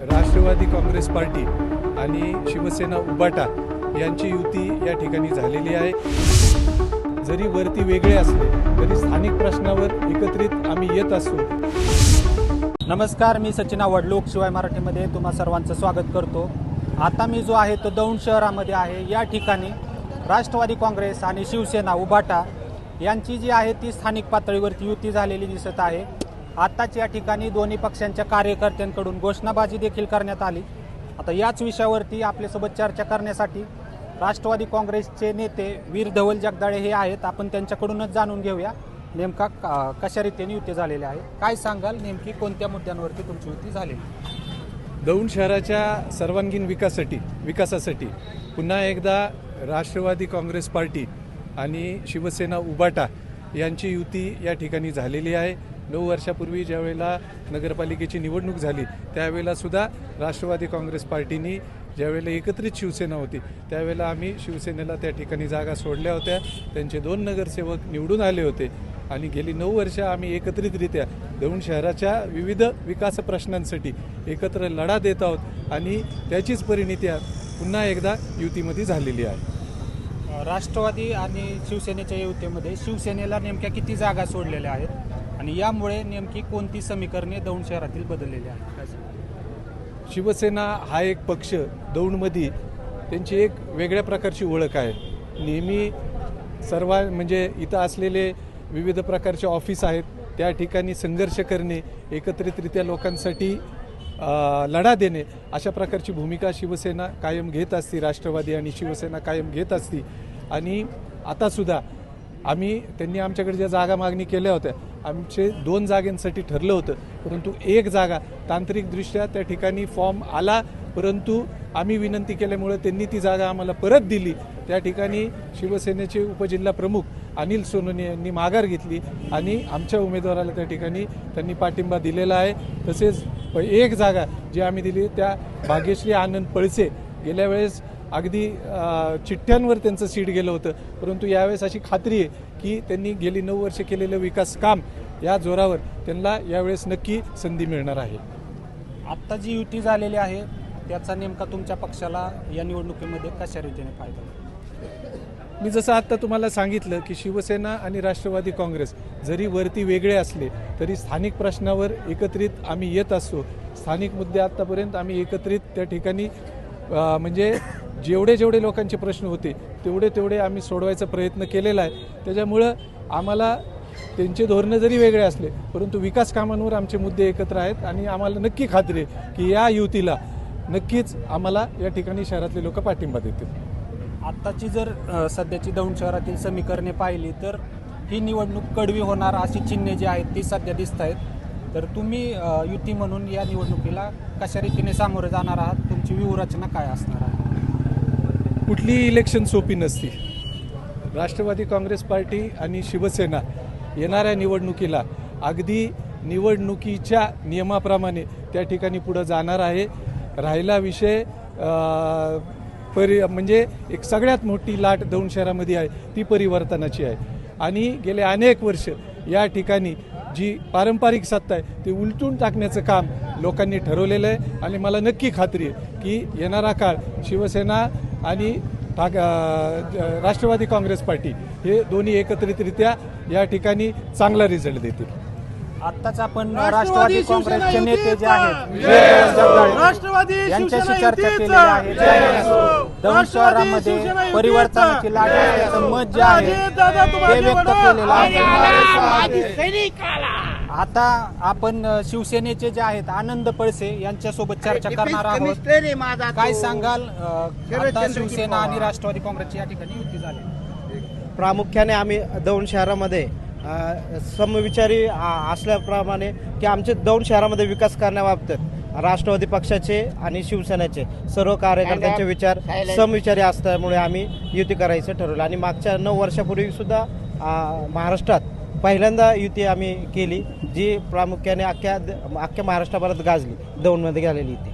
Rashtrawadi Congress party आणि शिवसेना उबाटा यांची युती या ठिकाणी झालेली आहे. जरी वरती वेगळे असले तरी स्थानिक प्रश्नावर एकत्रित आम्ही येत असू. नमस्कार मी सचिन आवड लोकशिवाय मराठीमध्ये तुम्हा सर्वांचं स्वागत करतो. आता मी जो आहे तो दौंड शहरामध्ये आहे. या ठिकाणी राष्ट्रवादी काँग्रेस आणि शिवसेना उबाटा यांची जी आहे ती स्थानिक पातळीवरती युती झालेली दिसत आहे. आत्ताच या ठिकाणी दोन्ही पक्षांच्या कार्यकर्त्यांकडून घोषणाबाजी देखील करण्यात आली. आता याच विषयावरती आपल्यासोबत चर्चा करण्यासाठी राष्ट्रवादी काँग्रेसचे नेते वीर धवल जगदाळे हे आहेत. आपण त्यांच्याकडूनच जाणून घेऊया. नेमका का- कशा रीतीने युती झालेली आहे? काय सांगाल? नेमकी कोणत्या मुद्द्यांवरती तुमची युती झालेली दौंड शहराच्या सर्वांगीण विकासासाठी विकासासाठी पुन्हा एकदा राष्ट्रवादी काँग्रेस पार्टी आणि शिवसेना उबाटा यांची युती या ठिकाणी झालेली आहे. नऊ वर्षापूर्वी ज्यावेळेला नगरपालिकेची निवडणूक झाली त्यावेळेला सुद्धा राष्ट्रवादी काँग्रेस पार्टीनी ज्यावेळेला एकत्रित शिवसेना होती त्यावेळेला आम्ही शिवसेनेला त्या ठिकाणी जागा सोडल्या होत्या. त्यांचे दोन नगरसेवक निवडून आले होते आणि गेली नऊ वर्ष आम्ही एकत्रितरित्या दौंड शहराच्या विविध विकास प्रश्नांसाठी एकत्र लढा देत आहोत आणि त्याचीच परिणिती पुन्हा एकदा युतीमध्ये झालेली आहे. राष्ट्रवादी आणि शिवसेनेच्या युतीमध्ये शिवसेनेला नेमक्या किती जागा सोडलेल्या आहेत? आणि यामुळे नेमकी कोणती समीकरणे दौंड शहरातील बदललेली आहेत? शिवसेना हा एक पक्ष दौंडमध्ये त्यांची एक वेगळ्या प्रकारची ओळख आहे. नेहमी सर्व म्हणजे इथं असलेले विविध प्रकारचे ऑफिस आहेत. त्या ठिकाणी संघर्ष करणे एकत्रितरित्या लोकांसाठी लढा देणे अशा प्रकारची भूमिका शिवसेना कायम घेत असती राष्ट्रवादी आणि शिवसेना कायम घेत असती. आणि आतासुद्धा आम्ही त्यांनी आमच्याकडे ज्या जागा मागणी केल्या होत्या आमचे दोन जागेंसाठी ठरलं होतं परंतु एक जागा तांत्रिकदृष्ट्या त्या ठिकाणी फॉर्म आला परंतु आम्ही विनंती केल्यामुळे त्यांनी ती जागा आम्हाला परत दिली. त्या ठिकाणी शिवसेनेचे उपजिल्हा प्रमुख अनिल सोनोने यांनी माघार घेतली आणि आमच्या उमेदवाराला त्या ठिकाणी त्यांनी पाठिंबा दिलेला आहे. तसेच एक जागा जी आम्ही दिली त्या भाग्यश्री आनंद पळसे. गेल्या वेळेस अगदी चिठ्ठ्यांवर त्यांचं सीट गेलं होतं. परंतु यावेळेस अशी खात्री आहे की त्यांनी गेली नऊ वर्ष केलेलं विकास काम या जोरावर त्यांना यावेळेस नक्की संधी मिळणार आहे. आत्ता जी युती झालेली आहे त्याचा नेमका तुमच्या पक्षाला या निवडणुकीमध्ये कशा रीतीने फायदा? मी जसं आत्ता तुम्हाला सांगितलं की शिवसेना आणि राष्ट्रवादी काँग्रेस जरी वरती वेगळे असले तरी स्थानिक प्रश्नावर एकत्रित आम्ही येत असतो. स्थानिक मुद्दे आत्तापर्यंत आम्ही एकत्रित त्या ठिकाणी म्हणजे जेवढे जेवढे लोकांचे प्रश्न होते तेवढे तेवढे आम्ही सोडवायचा प्रयत्न केलेला आहे. त्याच्यामुळं आम्हाला त्यांचे धोरणं जरी वेगळे असले परंतु विकास कामांवर आमचे मुद्दे एकत्र आहेत आणि आम्हाला नक्की खात्री आहे की या युतीला नक्कीच आम्हाला या ठिकाणी शहरातले लोक पाठिंबा देतील. आत्ताची जर सध्याची दौंड शहरातील समीकरणे पाहिली तर ही निवडणूक कडवी होणार अशी चिन्हे जी आहेत ती सध्या दिसत आहेत. तर तुम्ही युती म्हणून या निवडणुकीला कशा रीतीने सामोरे जाणार आहात? तुमची व्यूहरचना काय असणार आहे? कुठलीही इलेक्शन सोपी नसती. राष्ट्रवादी काँग्रेस पार्टी आणि शिवसेना येणाऱ्या निवडणुकीला अगदी निवडणुकीच्या नियमाप्रमाणे त्या ठिकाणी पुढं जाणार आहे. राहिला विषय परि म्हणजे एक सगळ्यात मोठी लाट दौंड शहरामध्ये आहे ती परिवर्तनाची आहे. आणि गेले अनेक वर्ष या ठिकाणी जी पारंपरिक सत्ता आहे ती उलटून टाकण्याचं काम लोकांनी ठरवलेलं आहे. आणि मला नक्की खात्री आहे की येणारा काळ शिवसेना आणि ठाक राष्ट्रवादी काँग्रेस पार्टी हे दोन्ही एकत्रितरित्या या ठिकाणी चांगला रिझल्ट देतील आत्ताच आपण राष्ट्रवादी काँग्रेसचे नेते जे! आहेत यांच्याशी शिवसेना चर्चा केलेली युतीचा! आहे! दौंड राष्ट्रवादी शहरामध्ये! परिवर्तनाची लाट असल्याचं मत जे आहे ते व्यक्त. केलेलं आहे आता आपण शिवसेनेचे जे आहेत आनंद पळसे यांच्यासोबत चर्चा करणार आहोत. काय सांगाल? आता शिवसेना आणि राष्ट्रवादी काँग्रेसची या ठिकाणी युती झाली. प्रामुख्याने आम्ही दौंड शहरामध्ये समविचारी असल्याप्रमाणे की आमचे दौंड शहरामध्ये विकास करण्याबाबतीत राष्ट्रवादी पक्षाचे आणि शिवसेनेचे सर्व कार्यकर्त्यांचे विचार समविचारी असल्यामुळे आम्ही युती करायचं ठरवलं. आणि मागच्या नऊ वर्षापूर्वी सुद्धा महाराष्ट्रात पहिल्यांदा युती आम्ही केली जी प्रामुख्याने अख्ख्या अख्ख्या महाराष्ट्राभरात गाजली दौंडमध्ये गेलेली युती.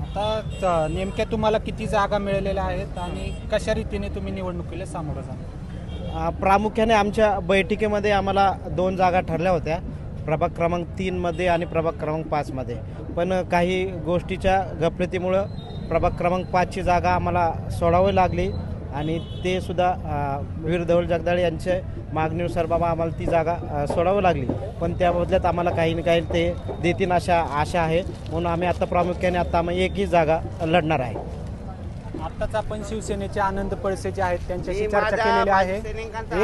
आता नेमक्या तुम्हाला किती जागा मिळालेल्या आहेत आणि कशा रीतीने तुम्ही निवडणुकीला सामोरं जाणार? प्रामुख्याने आमच्या बैठकीमध्ये आम्हाला दोन जागा ठरल्या होत्या प्रभाग क्रमांक तीनमध्ये आणि प्रभाग क्रमांक पाचमध्ये पण काही गोष्टीच्या गफलतीमुळं प्रभाग क्रमांक पाचची जागा आम्हाला सोडावी लागली. आणि ते सुद्धा वीर धवल जगदाळ यांच्या मागणीनुसार बाबा आम्हाला ती जागा सोडावी लागली. पण त्या बदल्यात आम्हाला काही ना काही ते देतील अशा आशा आहे. म्हणून आम्ही आता प्रामुख्याने आता आम्ही एकही जागा लढणार आहे. आत्ताच आपण शिवसेनेचे आनंद पळसे जे आहेत त्यांच्याशी चर्चा केलेली आहे.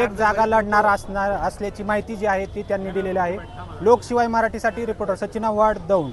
एक जागा लढणार असणार असल्याची माहिती जी आहे ती त्यांनी दिलेली आहे. लोकशिवाय मराठीसाठी रिपोर्टर सचिन वाड दौंड.